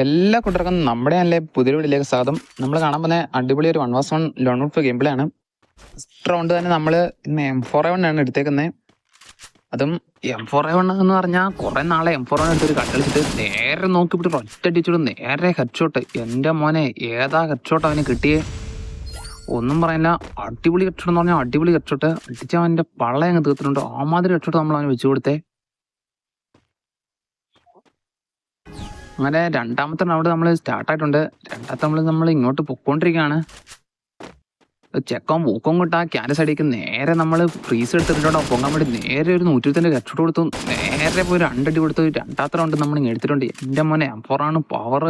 എല്ലാ കൂട്ടർക്കും നമ്മുടെ നല്ല പുതിയ വീട്ടിലേക്ക് സ്വാഗതം. നമ്മൾ കാണാൻ പോകുന്ന അടിപൊളി ഒരു one vs one lone out game play ആണ്. റൗണ്ട് തന്നെ നമ്മൾ ഇന്ന് എം ഫോർ എ വൺ ആണ് എടുത്തേക്കുന്നത്. അതും എം ഫോർ എ വൺ എന്ന് പറഞ്ഞാൽ കുറേ നാളെ എം ഫോർ വൺ എടുത്തൊരു കട്ടടിച്ചിട്ട് നേരെ നോക്കിപ്പിട്ട് ഒറ്റ അടിച്ചിട്ട് നേരെ ഹെഡ്ഷോട്ട് എന്റെ മോനെ ഏതാ ഹെഡ്ഷോട്ട് അവന് കിട്ടിയേ? ഒന്നും പറയില്ല അടിപൊളി ഹെഡ്ഷോട്ട് എന്ന് പറഞ്ഞാൽ അടിപൊളി ഹെഡ്ഷോട്ട് അടിച്ചവന്റെ പള്ളയങ്ങ് തീർത്തിട്ടുണ്ട്. ആ മാതിരി ഹെഡ് നമ്മൾ അവന് വെച്ചു കൊടുത്തേ. അങ്ങനെ രണ്ടാമത്തെ റൗണ്ട് നമ്മൾ സ്റ്റാർട്ട് ആയിട്ടുണ്ട്. രണ്ടാമത്തെ നമ്മൾ നമ്മൾ ഇങ്ങോട്ട് പൊക്കോണ്ടിരിക്കുകയാണ് ചെക്കോം പൂക്കോം കൊണ്ട് ആ ക്യാൻസ് അടിക്ക്. നേരെ നമ്മൾ ഫ്രീസ് എടുത്തിട്ടുണ്ടോ? പൊങ്ങാൻ വേണ്ടി നേരെ ഒരു നൂറ്റിരുപത്തിന്റെ കച്ചവടം കൊടുത്തു. നേരെ പോയി രണ്ടടി കൊടുത്തു. രണ്ടാമത്തെ റൗണ്ട് നമ്മൾ ഇങ്ങനെ എടുത്തിട്ടുണ്ട്. എന്റെ മോനെ എംഫോറാണ് പവർ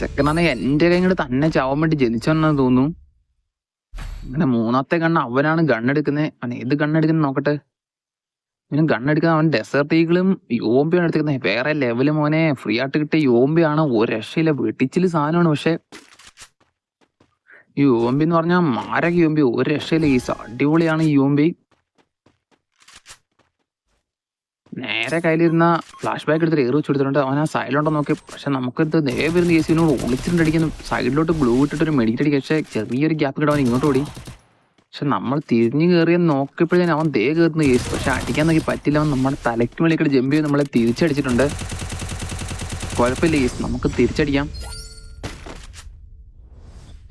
ചെക്കനാണെങ്കിൽ എന്റെ കൈ തന്നെ ചാവാൻ വേണ്ടി ജനിച്ചെന്നു തോന്നുന്നു. അങ്ങനെ മൂന്നാമത്തെ ഗണ്ണ് അവനാണ് ഗണ്ണെടുക്കുന്നത് അവൻ ഏത് ഗണ്ണെടുക്കുന്നത് നോക്കട്ടെ. ഇവന് ഗണ്ണെടുക്കുന്ന അവൻ ഡെസേർട്ട് ഈഗിളും യോമ്പിയാണ് എടുത്തിരിക്കുന്നത്. വേറെ ലെവൽ മോനെ. ഫ്രീ ആയിട്ട് കിട്ടിയ യോമ്പിയാണ് ഒരു രക്ഷയില്ല. വെട്ടിച്ചിൽ സാധനമാണ്. പക്ഷെ ഈ യോമ്പി എന്ന് പറഞ്ഞാൽ മാരക യോമ്പി ഒരു രക്ഷയില്ല. ഈ അടിപൊളിയാണ് ഈ യോമ്പി നേരെ കയ്യിലിരുന്ന ഫ്ലാഷ് ബാക്ക് എടുത്തിട്ട് ഏറി വെച്ച് കൊടുത്തിട്ടുണ്ട്. അവൻ ആ സൈഡിലോട്ട് നോക്കി. പക്ഷെ നമുക്കിത് നേരെ വരുന്ന കേസിനോട് ഒളിച്ചിട്ടുണ്ടടിക്കുന്നു സൈഡിലോട്ട് ബ്ലൂ ഇട്ടിട്ട് ഒരു മെഡിക്കറ്റ് അടിക്കുക പക്ഷേ ചെറിയൊരു ഗ്യാപ്പ് കിട്ടാൻ ഇങ്ങോട്ട് ഓടി. പക്ഷെ നമ്മൾ തിരിഞ്ഞു കയറിയ നോക്കിയപ്പോഴേ അവൻ ദേ കയറുന്ന കേസ്. പക്ഷെ അടിക്കാൻ നോക്കി പറ്റില്ല അവൻ നമ്മുടെ തലയ്ക്ക് മേളിക്കട്ട് ജമ്പ് ചെയ്ത് നമ്മളെ തിരിച്ചടിച്ചിട്ടുണ്ട്. കുഴപ്പമില്ല കേസ്. നമുക്ക് തിരിച്ചടിക്കാം.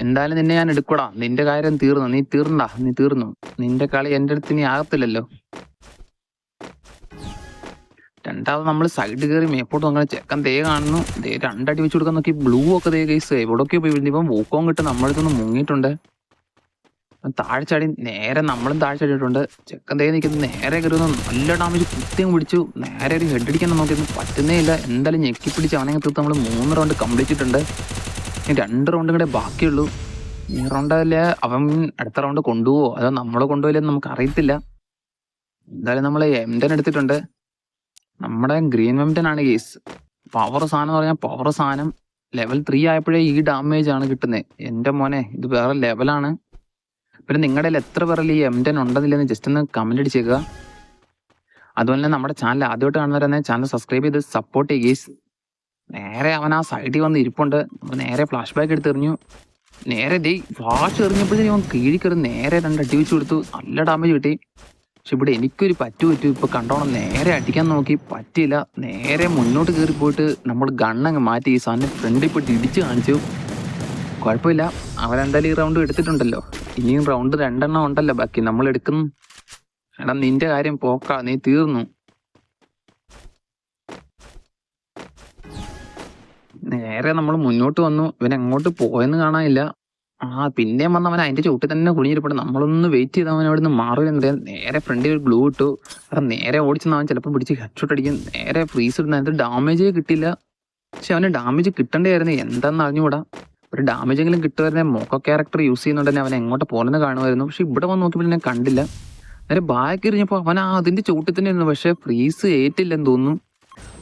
എന്തായാലും നിന്നെ ഞാൻ എടുക്കൂടാ. നിന്റെ കാര്യം തീർന്നു. നീ തീർന്നാ നീ തീർന്നു. നിന്റെ കളി എന്റെ അടുത്ത് ഇനി ആകത്തില്ലല്ലോ. രണ്ടാമത് നമ്മൾ സൈഡ് കയറി മേപ്പോട്ട് അങ്ങനെ ചെക്കൻ ദേ കാണുന്നു. ദേ രണ്ടടി വെച്ച് കൊടുക്കാൻ നോക്കി ബ്ലൂ ഒക്കെ ദേ കേസ് എവിടെയൊക്കെ പോയി ഇപ്പം വൂക്കോം കിട്ടും. നമ്മളിതൊന്ന് മുങ്ങിയിട്ടുണ്ട്. താഴെ ചാടി നേരെ നമ്മളും താഴെ ചാടിയിട്ടുണ്ട് ചെക്കൻ തേ നിൽക്കുന്നത് നേരെ കയറുന്നു നല്ല ഡാമേജ് കുത്തിയും പിടിച്ചു. നേരെ ഒരു ഹെഡ് അടിക്കാൻ നോക്കിയത് പറ്റുന്നേ ഇല്ല. എന്തായാലും ഞെക്കി പിടിച്ച് അവനെ തീർത്ത് നമ്മൾ മൂന്ന് റൗണ്ട് കംപ്ലീറ്റ് ചെയ്തിട്ടുണ്ട്. രണ്ട് റൗണ്ടും കൂടെ ബാക്കിയുള്ളൂ. ഈ റൗണ്ടല്ലേ അവൻ അടുത്ത റൗണ്ട് കൊണ്ടുപോവോ? അതോ നമ്മൾ കൊണ്ടുപോയില്ലെന്ന് നമുക്ക് അറിയത്തില്ല. എന്തായാലും നമ്മൾ എംഡൻ എടുത്തിട്ടുണ്ട്. നമ്മുടെ ഗ്രീൻ വെംഡൻ ആണ് കേസ് പവർ സാധനം എന്ന് പറഞ്ഞാൽ പവർ സാധനം. ലെവൽ ത്രീ ആയപ്പോഴേ ഈ ഡാമേജ് ആണ് കിട്ടുന്നത് എന്റെ മോനെ ഇത് വേറെ ലെവലാണ് പിന്നെ നിങ്ങളുടെ എത്ര പേരിൽ ഈ എം ടെൻ ഉണ്ടെന്നില്ലെന്ന് ജസ്റ്റ് ഒന്ന് കമന്റ് അടിച്ചേക്കുക അതുപോലെ തന്നെ നമ്മുടെ ചാനൽ ആദ്യമായിട്ട് കാണുന്നവരെ ചാനൽ സബ്സ്ക്രൈബ് ചെയ്ത് സപ്പോർട്ട് ചെയ്യുകയും നേരെ അവൻ ആ സൈഡിൽ വന്ന് ഇരിപ്പുണ്ട്. അപ്പോൾ നേരെ ഫ്ലാഷ് ബാക്ക് എടുത്തെറിഞ്ഞു നേരെ ദേ ഫ്ലാഷ് എറിഞ്ഞപ്പോഴത്തേക്കും അവൻ കീഴി കയറി നേരെ രണ്ട് അടി വെച്ച് കൊടുത്തു. നല്ല ഡാമേജ് കിട്ടി. പക്ഷെ ഇവിടെ എനിക്കൊരു പറ്റു പറ്റു. ഇപ്പോൾ കണ്ടോണം നേരെ അടിക്കാൻ നോക്കി. പറ്റിയില്ല. നേരെ മുന്നോട്ട് കയറി പോയിട്ട് നമ്മൾ ഗണ്ണങ്ങ് മാറ്റി ഈ സാധനം ഫ്രണ്ടിൽ പോയിട്ട് ഇടിച്ച് കാണിച്ചു. കുഴപ്പമില്ല. അവരെന്തായാലും ഈ റൗണ്ട് എടുത്തിട്ടുണ്ടല്ലോ. ഇനിയും റൗണ്ട് രണ്ടെണ്ണം ഉണ്ടല്ലോ ബാക്കി നമ്മൾ എടുക്കുന്നു. എടാ നിന്റെ കാര്യം പോക്കാ നീ തീർന്നു. നേരെ നമ്മൾ മുന്നോട്ട് വന്നു. ഇവൻ എങ്ങോട്ട് പോയെന്ന് കാണാനില്ല. ആ പിന്നെയും വന്നവൻ അതിന്റെ ചുവട്ടിൽ തന്നെ കുനിഞ്ഞിരിപ്പുണ്ട് നമ്മളൊന്ന് വെയിറ്റ് ചെയ്ത് അവൻ അവിടെ നിന്ന് മാറിയെന്നറിയാം നേരെ ഫ്രണ്ടിൽ ഒരു ഗ്ലൂ ഇട്ടു. കാരണം നേരെ ഓടിച്ചെന്ന് അവൻ ചിലപ്പോൾ പിടിച്ച് ഹെഡ്ഷോട്ട് അടിക്കും. നേരെ ഫ്രീസ് ഇടുന്ന അതിന്റെ ഡാമേജേ കിട്ടില്ല പക്ഷെ അവന് ഡാമേജ് കിട്ടണ്ടായിരുന്നു എന്താന്ന് അറിഞ്ഞുകൂടാ. ഒരു ഡാമേജ് എങ്കിലും കിട്ടുമായിരുന്നെ മോക്കോ ക്യാരക്ടർ യൂസ് ചെയ്യുന്നുണ്ടെങ്കിൽ അവൻ എങ്ങോട്ട് പോകുന്നത് കാണുമായിരുന്നു. പക്ഷെ ഇവിടെ വന്ന് നോക്കിയപ്പോൾ ഞാൻ കണ്ടില്ല. നേരെ ബാക്ക് എറിഞ്ഞപ്പോൾ അവൻ ആ അതിന്റെ ചൂട്ടിൽ തന്നെ ഇരുന്നു. പക്ഷേ ഫ്രീസ് ഏറ്റില്ലെന്ന് തോന്നുന്നു.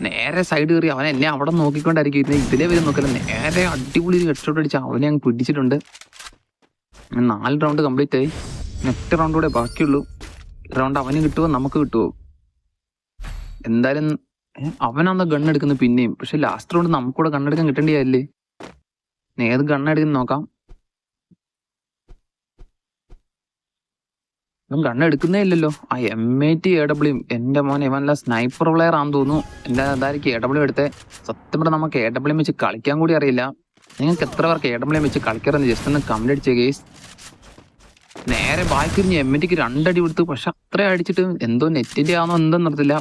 നേരെ സൈഡ് കയറി അവൻ എന്നെ അവിടെ നോക്കിക്കൊണ്ടായിരിക്കും ഇരുന്നത് ഇതിലെ വരെ നോക്കില്ല. നേരെ അടിപൊളി ഒരു ഹെഡ്ഷോട്ട് അടിച്ച് അവനെ അങ്ങ് പിടിച്ചിട്ടുണ്ട്. നാല് റൗണ്ട് കംപ്ലീറ്റ് ആയി. നെക്സ്റ്റ് റൗണ്ട് കൂടെ ബാക്കിയുള്ളൂ. റൗണ്ട് അവന് കിട്ടുമോ നമുക്ക് കിട്ടുമോ എന്തായാലും അവനാന്ന് ഗണ്ണെടുക്കുന്നത് പിന്നെയും. പക്ഷെ ലാസ്റ്റ് റൗണ്ട് നമുക്കൂടെ ഗണ്ണെടുക്കാൻ കിട്ടേണ്ടിയല്ലേ ഏത് ഗണ്ണെടുക്കുന്ന നോക്കാം. ഇവൻ ഗണ്ണെടുക്കുന്നേ ഇല്ലല്ലോ. ആ M A T A W എന്റെ മോനെ ഇവനല്ല സ്നൈപ്പർ പ്ലെയർ ആണെന്ന് തോന്നുന്നു. എന്റെ അതായിരിക്കും എ ഡബ്ല്യു എടുത്തേ. സത്യം പറഞ്ഞാൽ നമുക്ക് എ ഡബ്ല്യു വെച്ച് കളിക്കാൻ കൂടി അറിയില്ല. നിങ്ങൾക്ക് എത്ര പേർക്ക് എ ഡബ്ല്യു വെച്ച് കളിക്കാറെന്ന് ജസ്റ്റ് ഒന്ന് കമന്റ് അടിച്ച കേസ് നേരെ ബാക്കിരിഞ്ഞ് എം എ ടിക്ക് രണ്ടടി കൊടുത്തു. പക്ഷെ അത്ര അടിച്ചിട്ട് എന്തോ നെറ്റിന്റെ ആണോ എന്തോ നിർത്തില്ല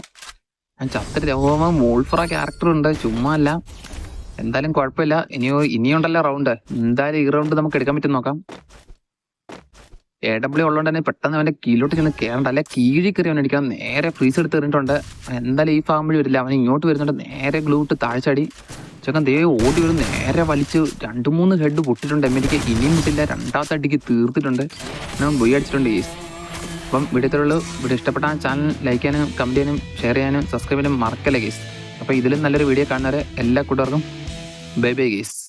ഞാൻ ചത്തരി രോമ മോൾഫറ ക്യാരക്ടർ ഉണ്ട്. ചുമ്മാ അല്ല. എന്തായാലും കുഴപ്പമില്ല. ഇനിയോ ഇനിയുണ്ടല്ലോ റൗണ്ട് എന്തായാലും ഈ റൗണ്ട് നമുക്ക് എടുക്കാൻ പറ്റും നോക്കാം. എ ഡബ്ല്യു ഉള്ളതുകൊണ്ട് തന്നെ പെട്ടെന്ന് അവന്റെ കീഴിലോട്ട് ചെന്ന് കയറണ്ട അല്ലെ കീഴിൽ കയറി അവൻ അടിക്കാൻ നേരെ ഫ്രീസ് എടുത്ത് എറിഞ്ഞിട്ടുണ്ട്. എന്തായാലും ഈ ഫാമിലി വരില്ല. അവൻ ഇങ്ങോട്ട് വരുന്നുണ്ട്. നേരെ ഗ്ലൂട്ട് താഴ്ചടി ചെക്കൻ ദേ ഓടി വരും നേരെ വലിച്ച് രണ്ട് മൂന്ന് ഹെഡ് പൊട്ടിട്ടുണ്ട് എനിക്ക് ഇനിയും മുട്ടില്ല രണ്ടാമത്തെ അടിക്ക് തീർത്തിട്ടുണ്ട്. ഞാൻ ബൊയ് അടിച്ചിട്ടുണ്ട്. ഈ അപ്പം വീഡിയോത്തിലുള്ളൂ വീഡിയോ ഇഷ്ടപ്പെട്ട ചാനൽ ലൈക്ക് ചെയ്യാനും കമന്റ് ചെയ്യാനും ഷെയർ ചെയ്യാനും സബ്സ്ക്രൈബ് ചെയ്യാനും മറക്കല്ലേ ഗീസ് അപ്പോൾ ഇതിലും നല്ലൊരു വീഡിയോ കാണുന്നവരെ എല്ലാ കൂട്ടുകാർക്കും Baby Geese.